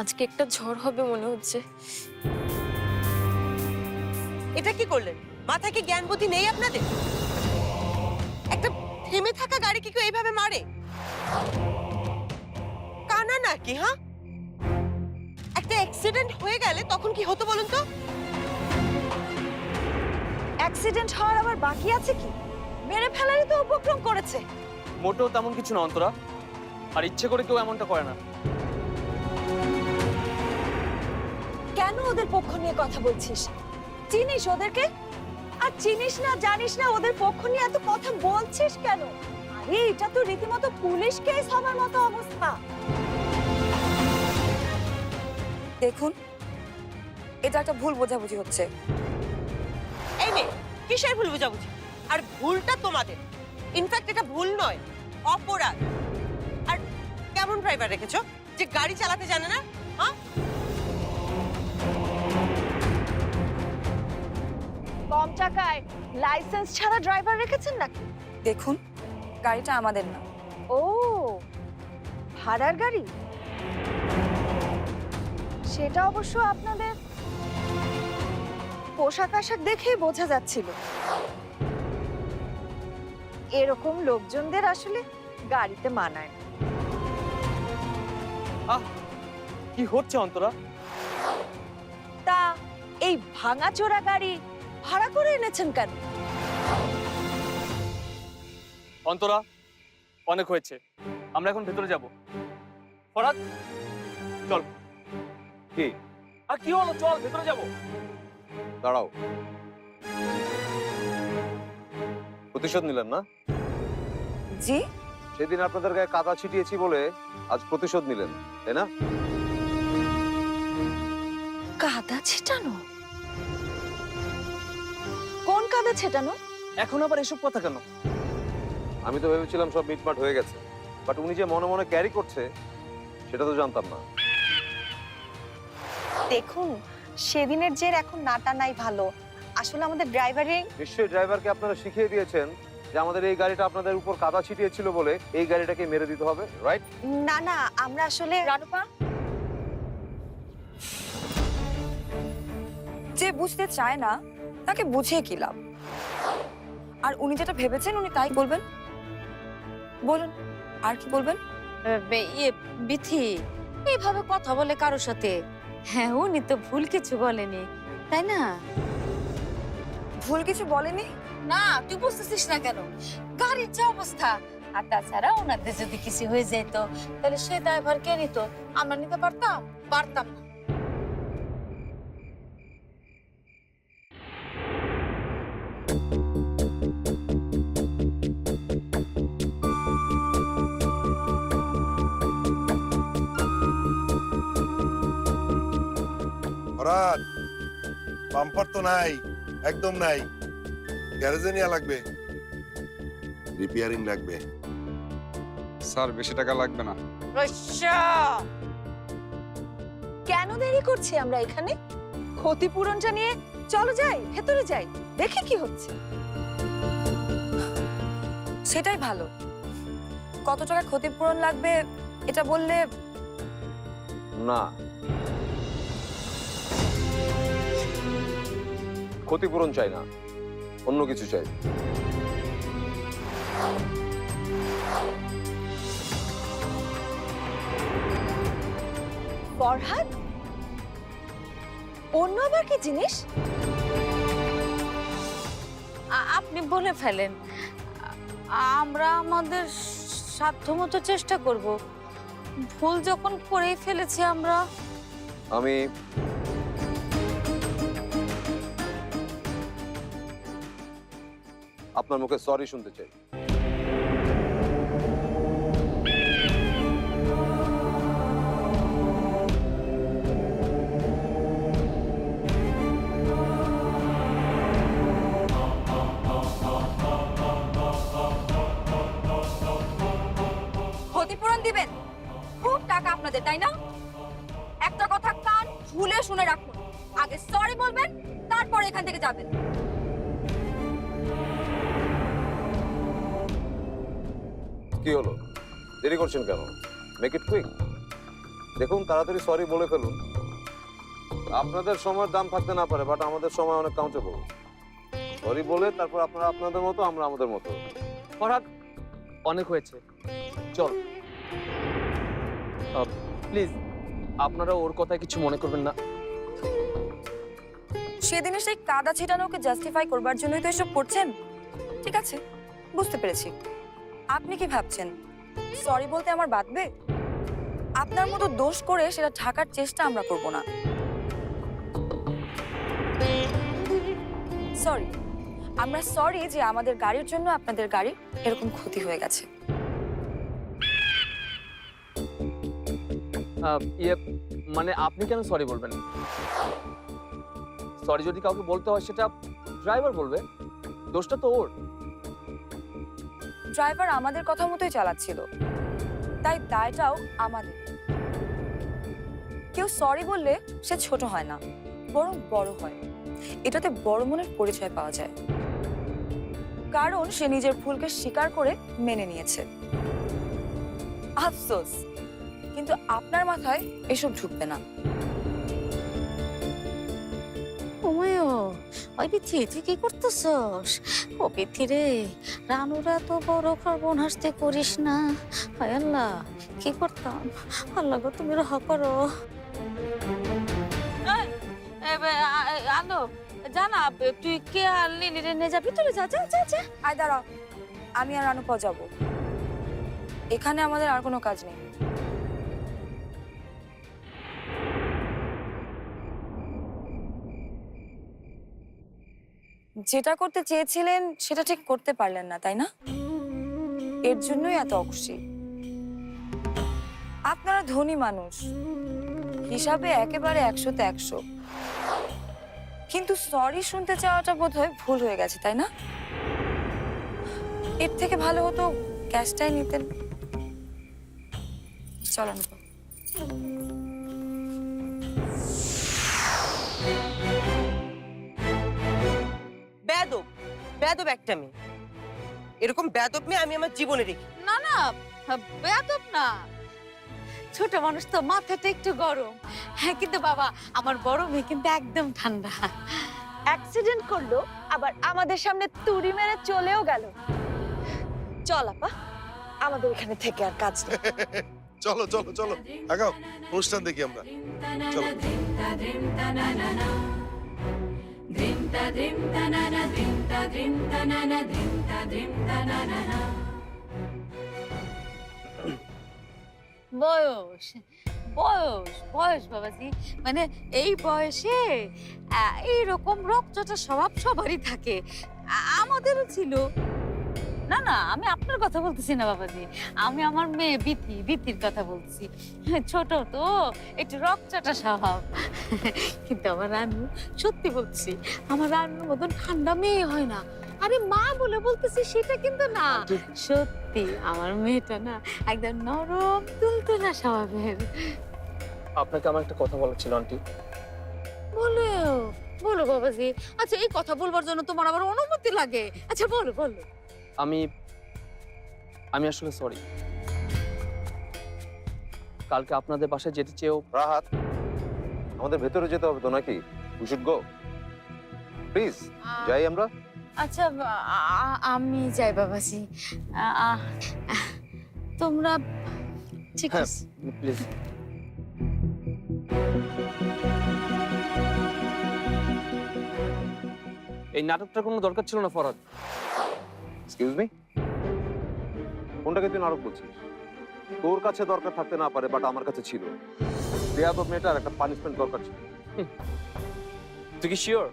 আজকে একটা ঝড় হবে মনে হচ্ছে। এটা কি করলেন? মাথায় কি জ্ঞান বুদ্ধি নেই আপনাদের? একটা থেমে থাকা গাড়ি কি কেউ এইভাবে মারে? কানা নাকি হ্যাঁ? একটা অ্যাক্সিডেন্ট হয়ে গেলে তখন কি হতো বলুন তো? অ্যাক্সিডেন্ট হওয়ার আবার বাকি আছে কি? মেরে ফেলারই তো উপক্রম করেছে। মোটেও তেমন কিছু না অন্তরা। আর ইচ্ছে করে কেউ এমনটা করে না। কেন ওদের পক্ষ নিয়ে কথা বলছিস? চিনিস ওদেরকে? আর চিনিস না জানিস না ওদের পক্ষ নিয়ে এত কথা বলছিস কেন? আরে এটা তো রীতিমতো পুলিশ কেস হবার মতো অবস্থা। দেখুন এটা একটা ভুল বোঝাবুঝি হচ্ছে। এই মেয়ে কিসের ভুল বোঝাবুঝি? আর ভুলটা তোমাদের। ইনফ্যাক্ট এটা ভুল নয় অপরাধ। আর কেমন ড্রাইভার রেখেছো? যে গাড়ি চালাতে জানে না? হ্যাঁ? কম টাকায় লাইসেন্স ছাড়া ড্রাইভার রেখেছেন নাকি? দেখুন গাড়িটা আমাদের না। ও ভাড়ার গাড়ি? সেটা অবশ্য আপনাদের পোশাক আশাক দেখেই বোঝা যাচ্ছিল। এরকম লোকজনদের আসলে গাড়িতে মানায় না। আহ কি হচ্ছে অন্তরা? তা এই ভাঙাচোরা গাড়ি ভাড়া করে এনেছেন কেন? অন্তরা অনেক হয়েছে। আমরা এখন ভেতরে যাব। ফরাদ চল। কি? আর কি হলো? চল ভেতরে যাব। দাঁড়াও। প্রতিশোধ নিলেন না? জি। সেদিন আপনাদের গায়ে কাদা ছিটিয়েছি বলে আজ প্রতিশোধ নিলেন তাই না? কাদা ছেটানো? কোন কাদা ছেটানো? এখন আবার এসব কথা কেন? আমি তো ভেবেছিলাম সব মিটমাট হয়ে গেছে। বাট উনি যে মনে মনে ক্যারি করছে সেটা তো জানতাম না। দেখুন সেদিনের জের এখন নাটা নাই ভালো। আসলে আমাদের ড্রাইভারে নিশ্চয়ই ড্রাইভারকে আপনারা শিখিয়ে দিয়েছেন যে আমাদের এই গাড়িটা আপনাদের উপর কাদা ছিটিয়েছিল বলে এই গাড়িটাকে মেরে দিতে হবে রাইট না না আমরা আসলে রানুপা? যে বুঝতে চায় না তাকে বুঝিয়ে কি লাভ? আর উনি যেটা ভেবেছেন উনি তাই বলবেন? বলুন আর কি বলবেন? বিথি এইভাবে কথা বলে কারোর সাথে? হ্যাঁ উনি তো ভুল কিছু বলেনি তাই না? ভুল কিছু বলেনি? না তুই বুঝতেছিস না কেন? গাড়ির যে অবস্থা। আর তাছাড়া ওনাদের যদি কিছু হয়ে যেত তাহলে সে ড্রাইভার কে নিত আমরা নিতে পারতাম? পারতাম না। বাম্পার তো নাই একদম নাই। গ্যারেজে নেওয়া লাগবে রিপেয়ারিং লাগবে। স্যার বেশি টাকা লাগবে না। কেন দেরি করছি আমরা এখানে? ক্ষতিপূরণটা নিয়ে চলো যাই ভেতরে যাই দেখি কি হচ্ছে। সেটাই ভালো। কত টাকা ক্ষতিপূরণ লাগবে এটা বললে না। ক্ষতিপূরণ চাই না অন্য কিছু চাই। ফরহাদ? অন্য আবার কি জিনিস? আপনি বলে ফেলেন। আমরা আমাদের সাধ্যমতো চেষ্টা করব। ভুল যখন করেই ফেলেছি আমরা। আমি আপনার মুখে সরি শুনতে চাই। তাই না? একটা কথা কান ভুলে শুনে রাখুন। আগে সরি বলবেন তারপর এখান থেকে যাবেন। কি হলো? দেরি করছেন কেন? মেক ইট কুইক দেখুন তাড়াতাড়ি সরি বলে ফেলুন। আপনাদের সময়ের দাম থাকতে না পারে বাট আমাদের সময় অনেক কাউন্টেবল সরি বলে তারপর আপনারা আপনাদের মতো আমরা আমাদের মতো। ফরহাদ অনেক হয়েছে। চল। প্লিজ, আপনারা ওর কথায় কিছু মনে করবেন না। সেদিনে সেই কাদা ছিটানোকে জাস্টিফাই করবার জন্যই তো এসব করছেন? ঠিক আছে, বুঝতে পেরেছি। আপনি কি ভাবছেন? সরি বলতে আমার বাদবে আপনার মতো দোষ করে সেটা ঢাকার চেষ্টা আমরা করব না। সরি আমরা সরি যে আমাদের গাড়ির জন্য আপনাদের গাড়ির এরকম ক্ষতি হয়ে গেছে। ইয়ে মানে আপনি কেন সরি বলবেন? সরি যদি কাউকে বলতে হয়, সেটা ড্রাইভার বলবে। দোষটা তো ওর। ড্রাইভার আমাদের কথা মতোই চালাচ্ছিল। তাই দায়টাও আমাদের। কেউ সরি বললে সে ছোট হয় না, বরং বড় হয়। এটাতে বড় মনের পরিচয় পাওয়া যায়। কারণ সে নিজের ভুলকে স্বীকার করে মেনে নিয়েছে। আফসোস! কিন্তু আপনার মাথায় এসব ঢুকবে না। ওই বিথি তুই কি করতেছস? ও বিথি রে রানুরা তো বড় হাসতে করিস না। হায় আল্লাহ কি করতাম? আল্লাহ গো তুমি রহ করো। আলো জানা তুই কে আর লিলি রে নিয়ে যাবি তুই যা যা যা যা। আয় দাঁড়াও আমি আর রানু যাব। এখানে আমাদের আর কোনো কাজ নেই। যেটা করতে চেয়েছিলেন, সেটা ঠিক করতে পারলেন না, তাই না? এর জন্যই এত অখুশি। আপনারা ধনী মানুষ। হিসাবে একেবারে একশোতে একশো। কিন্তু সরি শুনতে চাওয়াটা বোধ হয় ভুল হয়ে গেছে, তাই না? এর থেকে ভালো হতো ক্যাশটাই নিতেন। চলেন বেদব বেদব একটা মেয়ে। এরকম বেদব মেয়ে আমি আমার জীবনে দেখি। না না বেয়াদব না। ছোট মানুষ তো মাথাটা একটু গরম। হ্যাঁ কিন্তু বাবা আমার বড় মেয়ে কিন্তু একদম ঠান্ডা। অ্যাক্সিডেন্ট করল আবার আমাদের সামনে তুড়ি মেরে চলেও গেল। চল আপা আমাদের এখানে থেকে আর কাজ নেই। চলো চলো চলো আগাও অনুষ্ঠান দেখি আমরা। চলো। বয়স বয়স বয়স বাবাজি। মানে এই বয়সে এইরকম রক্তটা স্বভাব সবারই থাকে। আমাদেরও ছিল। না না আমি আপনার কথা বলতেছি না বাবাজি। আমি আমার মেয়ে বিথি বিথির কথা বলছি। ছোট তো একটু রক্তটা স্বভাব। কিন্তু আমার রানু সত্যি বলছি আমার রানুর মতন ঠান্ডা মেয়ে হয় না। আরে মা বলে বলতেছি সেটা কিন্তু না। সত্যি আমার মেয়েটা না একদম নরম তুলতুলা স্বভাবের। আপনাকে আমার একটা কথা বলার ছিল আন্টি। বলো বলো বাবাজি। আচ্ছা এই কথা বলবার জন্য তোমার আবার অনুমতি লাগে। আচ্ছা বলো বলো। আমি আমি আসলে সরি কালকে আপনাদের বাসায় যেতে চেয়েও রাহাত আমাদের ভেতরে যেতে হবে তো নাকি? উই শুড গো প্লিজ যাই আমরা। আচ্ছা আমি যাই বাবাজি। তোমরা ঠিক হ্যাঁ। আছে? প্লিজ এই নাটকটার কোনো দরকার ছিল না ফরাদ? এক্সকিউজ মি কোনটাকে তুই নারক বলছিস? তোর কাছে দরকার থাকতে না পারে বাট আমার কাছে ছিল। বেয়াদব মেয়েটার একটা পানিশমেন্ট দরকার ছিল। তুই কি শিওর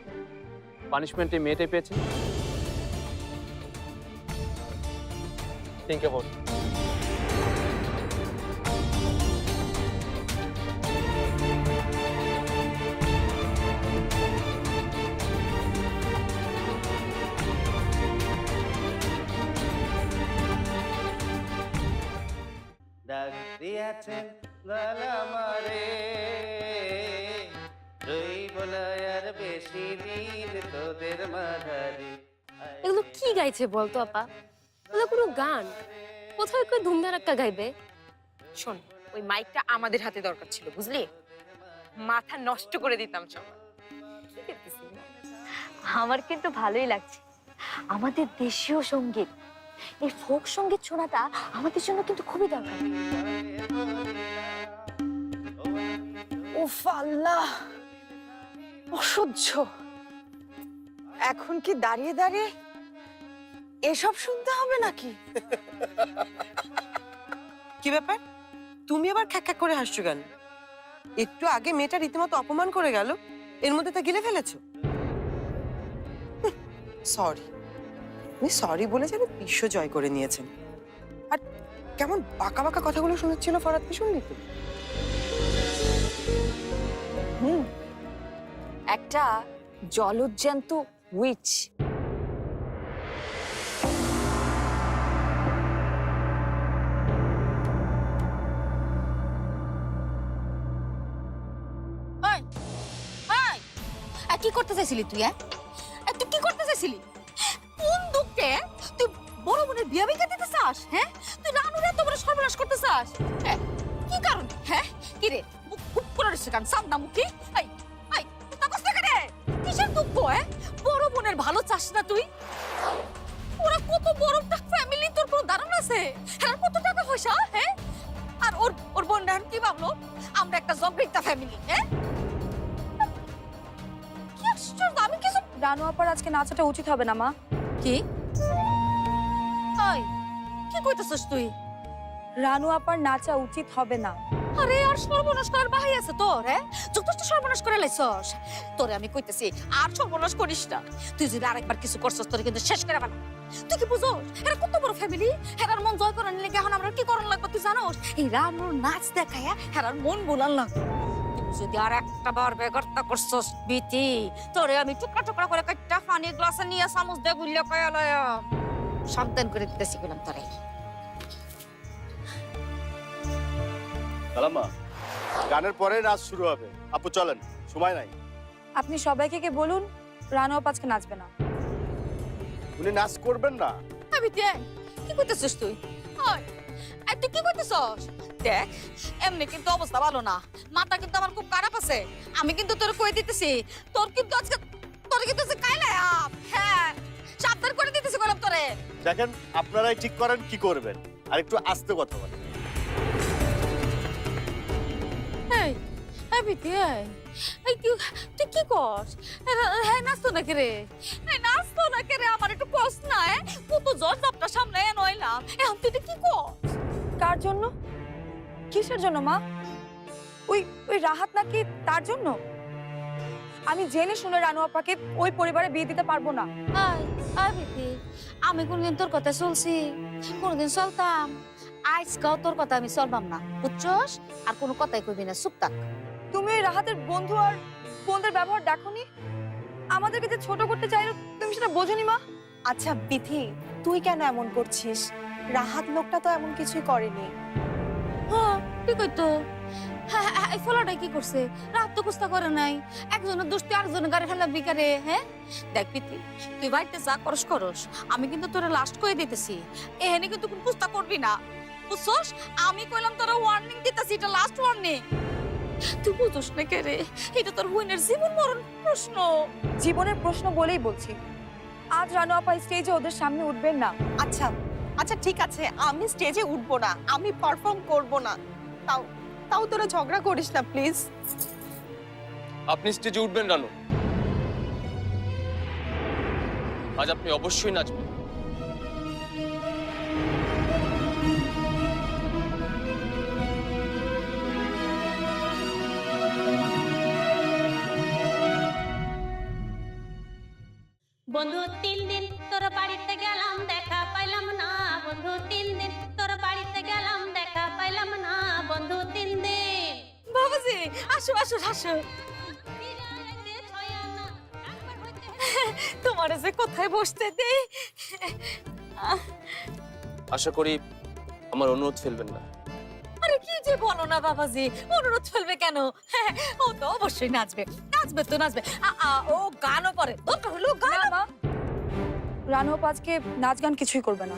পানিশমেন্ট এই মেয়েটাই পেয়েছে? থিঙ্ক অ্যাবাউট দিয়াছেন গলামারে রইব না আর বেশি দিন তোদের মাঝারে। এগুলো কি গাইছে বলতো আপা? এগুলো কোনো গান? কোথাও কেউ ধুমধারাক্কা গাইবে? শোন ওই মাইকটা আমাদের হাতে দরকার ছিল বুঝলি? মাথা নষ্ট করে দিতাম সব আমার কিন্তু ভালোই লাগছে। আমাদের দেশীয় সংগীত। এই ফোক সংগীত শোনাটা আমাদের জন্য কিন্তু খুবই দরকার। উফ আল্লাহ! অসহ্য। এখন কি দাঁড়িয়ে দাঁড়িয়ে এসব শুনতে হবে নাকি? কি ব্যাপার? তুমি আবার খ্যাক খ্যাক করে হাসছো কেন? একটু আগে মেয়েটা রীতিমতো অপমান করে গেল এর মধ্যে তা গিলে ফেলেছো? সরি উনি সরি বলে যেন বিশ্ব জয় করে নিয়েছেন। আর কেমন বাঁকা বাঁকা কথাগুলো শোনাচ্ছিল ফরাদকে শুনলি তো হুম। একটা জলজ্জান্ত উইচ কি করতে চাইছিলি তুই হ্যাঁ? তুই কি করতে চাইছিলি? বিয়ে ভেঙে দিতে চাস হ্যাঁ? তুই রানুর এত বড় সর্বনাশ করতে চাস। হ্যাঁ, কি কারণ? হ্যাঁ? কি রে মুখ খুব করে রয়েছে কারণ মুখি? এই তাপস থেকে রে? কিসের দুঃখ হ্যাঁ? বড় বোনের ভালো চাস না তুই? ওরা কত বড় একটা ফ্যামিলি তোর কোনো ধারণা আছে। হ্যাঁ কত টাকা পয়সা হ্যাঁ? আর ওর ওর বোন এখন কি ভাবলো? আমরা একটা জবরিকটা ফ্যামিলি হ্যাঁ? কি আশ্চর্য আমি কিছু রানু আপার আজকে নাচাটা উচিত হবে না মা। কি? ওই কি তুই? রানু আপার নাচা উচিত হবে না। আরে, আর সর্বনাশ করার বাহাই আছে তোর হ্যাঁ? যথেষ্ট সর্বনাশ করে লাইছস। তোরে আমি কইতেছি, আর সর্বনাশ করিস না। তুই যদি আরেকবার কিছু করছস, তোরে কিন্তু শেষ করে তুই কি বুঝোস? এরা কত বড় ফ্যামিলি হেরার মন জয় করার লেগে এখন আমরা কি করণ লাগবে তুই জানোস? এই নাচ দেখায়া হেরার মন বোলান লাগবে। যদি আর একটা বার বেগরতা করছস, বিতি, তোরে আমি টুকরা টুকরা করে কাটটা পানি গ্লাসে নিয়ে চামচ দিয়ে গুলিয়া কয়া লয়া। সাবধান করে দিতেছি বললাম তোরে। গানের পরে নাচ শুরু হবে। আপু চলেন সময় নাই। আপনি সবাইকে কে বলুন রানু আপা আজকে নাচবে না। উনি নাচ করবেন না। আমি দেখ কি করতেছিস তুই? ওই তুই কি করতেছস? দেখ এমনি কিন্তু অবস্থা ভালো না। মাথা কিন্তু আমার খুব খারাপ আছে। আমি কিন্তু তোর কই দিতেছি তোর কিন্তু আজকে তোর কিন্তু আজকে কাইলে আপ হ্যাঁ সাবধান করে দিতেছি তোরে। দেখেন আপনারাই ঠিক করেন কি করবেন। আর একটু আস্তে কথা বলেন। এই আমি দেখ এই তুই তুই কি করস? হ্যাঁ নাচতো নাকি রে? এই নাচতো নাকি রে? আমার একটু কষ্ট না হ্যাঁ? কত জ্বর জাপটা সামনে নইলাম। এখন তুই কি করস? কার জন্য? কিসের জন্য মা? ওই ওই রাহাত নাকি তার জন্য? আমি জেনে শুনে রানু আপাকে ওই পরিবারে বিয়ে দিতে পারব না। আমি কোনদিন তোর কথা চলছি কোনদিন চলতাম। আজকাও তোর কথা আমি চলবাম না বুঝছস? আর কোনো কথাই কইবি না চুপ থাক। তুমি ওই রাহাতের বন্ধু আর বোনদের ব্যবহার দেখোনি? আমাদেরকে যে ছোট করতে চাইলো তুমি সেটা বোঝনি মা? আচ্ছা বিথি তুই কেন এমন করছিস? রাহাত লোকটা তো এমন কিছুই করেনি। হ্যাঁ ঠিক তো। হ্যাঁ হ্যাঁ, এই ফলাটা কি করছে? রাত তো কুস্তা করে নাই। একজনের দোষটি আরেকজনের গাড়ি ফেলা বিকারে হ্যাঁ? দেখ পিতি তুই বাড়িতে যা করস করস। আমি কিন্তু তোরা লাস্ট করে দিতেছি। এখানে কিন্তু কোন কুস্তা করবি না। বুঝছস? আমি কইলাম তোরা ওয়ার্নিং দিতেছি এটা লাস্ট ওয়ার্নিং তুই বুঝোস না কে রে? এটা তোর হুইনের জীবন মরণ প্রশ্ন। জীবনের প্রশ্ন বলেই বলছি। আজ রানু আপা স্টেজে ওদের সামনে উঠবেন না। আচ্ছা আচ্ছা ঠিক আছে। আমি স্টেজে উঠবো না। আমি পারফর্ম করব না। তাও তাও তোরা ঝগড়া করিস না প্লিজ আপনি স্টেজে উঠবেন রানু। আজ আপনি অবশ্যই নাচবেন। বন্ধু তিন আসো আসো আসো। তোমার যে কোথায় বসতে দেই। আশা করি আমার অনুরোধ ফেলবেন না। আরে কি যে বলো না বাবাজি অনুরোধ ফেলবে কেন? ও তো অবশ্যই নাচবে নাচবে তো নাচবে। ও গানও করে। দরকার হলো গান। রানু আজকে নাচ গান কিছুই করবে না।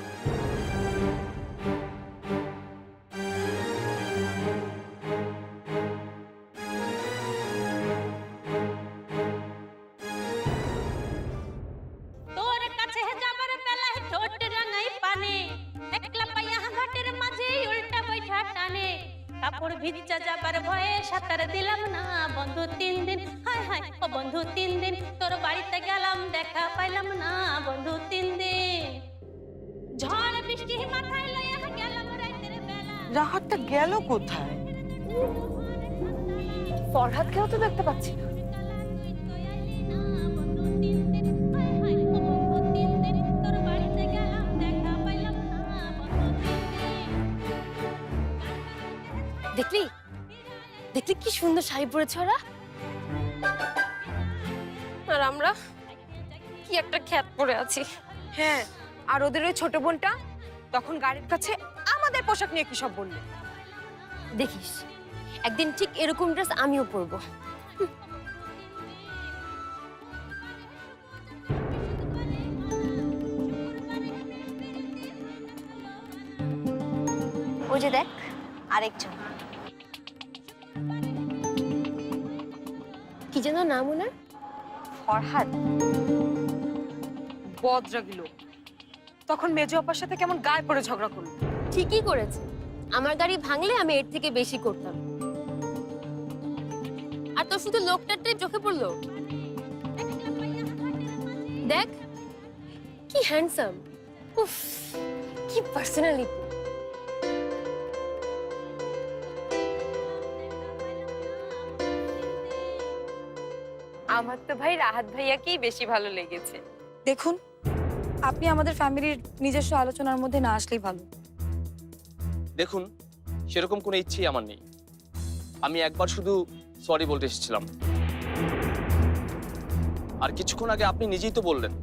ভিজা যাবার ভয়ে সাঁতার দিলাম না। বন্ধু তিন দিন হায় হায় ও বন্ধু তিন দিন তোর বাড়িতে গেলাম দেখা পাইলাম না। বন্ধু তিন দিন। ঝড় বৃষ্টি মাথায় লইয়া গেলাম রাতের বেলা। রাহাতটা গেল কোথায়? ফরহাদকেও তো দেখতে পাচ্ছি না। দেখলি? দেখলি কি সুন্দর শাড়ি পরেছে ওরা? আর আমরা কি একটা খ্যাত পরে আছি। হ্যাঁ আর ওদের ওই ছোট বোনটা তখন গাড়ির কাছে আমাদের পোশাক নিয়ে কি সব বলল? দেখিস একদিন ঠিক এরকম ড্রেস আমিও পরবো। ওই যে দেখ আরেকজন। কি যেন নাম ওনার? ফরহাদ। বদরাগি লোক। তখন মেজো আপার সাথে কেমন গায়ে পড়ে ঝগড়া করল। ঠিকই করেছে। আমার গাড়ি ভাঙলে আমি এর থেকে বেশি করতাম। আর তো শুধু লোকটারটাই চোখে পড়ল? দেখ কি হ্যান্ডসাম উফ কি পার্সোনালিটি আমার তো ভাই রাহাত ভাইয়াকেই বেশি ভালো লেগেছে। দেখুন আপনি আমাদের ফ্যামিলির নিজস্ব আলোচনার মধ্যে না আসলেই ভালো। দেখুন সেরকম কোনো ইচ্ছেই আমার নেই। আমি একবার শুধু সরি বলতে এসেছিলাম। আর কিছুক্ষণ আগে আপনি নিজেই তো বললেন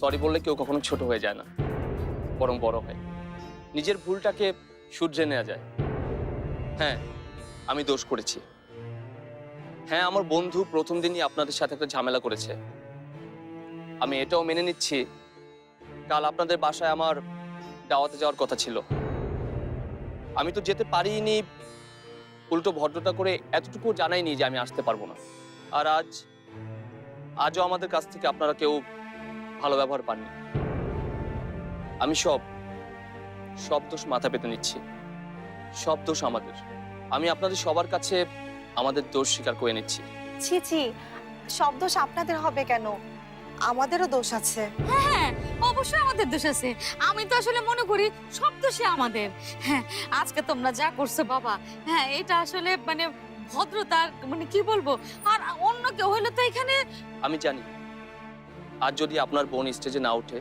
সরি বললে কেউ কখনো ছোট হয়ে যায় না বরং বড় হয়। নিজের ভুলটাকে সূর্যে নেওয়া যায়। হ্যাঁ আমি দোষ করেছি। হ্যাঁ আমার বন্ধু প্রথম দিনই আপনাদের সাথে একটা ঝামেলা করেছে। আমি এটাও মেনে নিচ্ছি। কাল আপনাদের বাসায় আমার দাওয়াতে যাওয়ার কথা ছিল। আমি তো যেতে পারিনি। উল্টো ভদ্রতা করে এতটুকু জানাইনি যে আমি আসতে পারব না। আর আজ, আজও আমাদের কাছ থেকে আপনারা কেউ ভালো ব্যবহার পাননি। আমি সব সব দোষ মাথা পেতে নিচ্ছি। সব দোষ আমাদের। আমি আপনাদের সবার কাছে আমাদের দোষ স্বীকার করে নিচ্ছি। ছি ছি সব দোষ আপনাদের হবে কেন? আমাদেরও দোষ আছে। হ্যাঁ অবশ্যই আমাদের দোষ আছে। আমি তো আসলে মনে করি সব দোষই আমাদের। হ্যাঁ আজকে তোমরা যা করছ বাবা হ্যাঁ এটা আসলে মানে ভদ্রতার মানে কি বলব? আর অন্য কেউ হলে তো এখানে আমি জানি। আর যদি আপনার বোন স্টেজে না ওঠে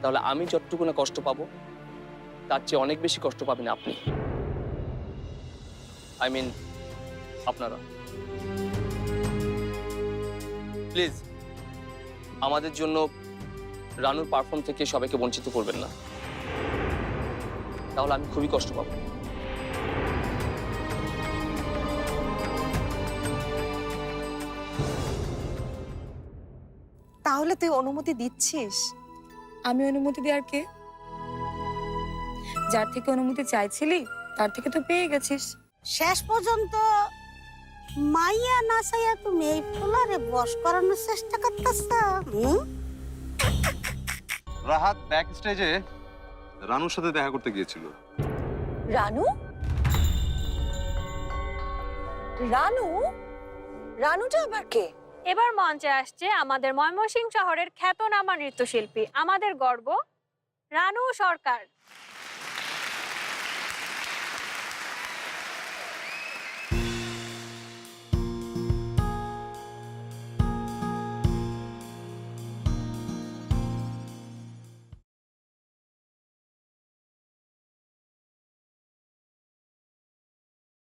তাহলে আমি যতটুকু না কষ্ট পাবো তার চেয়ে অনেক বেশি কষ্ট পাবেন আপনি। আই মিন আপনারা। প্লিজ আমাদের জন্য রানুর পারফর্ম থেকে সবাইকে বঞ্চিত করবেন না। তাহলে আমি খুবই কষ্ট পাবো। তাহলে তুই অনুমতি দিচ্ছিস? আমি অনুমতি দেওয়ার কে? যার থেকে অনুমতি চাইছিলি তার থেকে তো পেয়ে গেছিস। শেষ পর্যন্ত মাইয়া না চাইয়া তুমি এই ফুলারে বস করানোর চেষ্টা করতেছ রাহাত ব্যাক স্টেজে রানুর সাথে দেখা করতে গিয়েছিল। রানু? রানু? রানুটা আবার কে? এবার মঞ্চে আসছে আমাদের ময়মনসিংহ শহরের খ্যাতনামা নৃত্যশিল্পী আমাদের গর্ব রানু সরকার।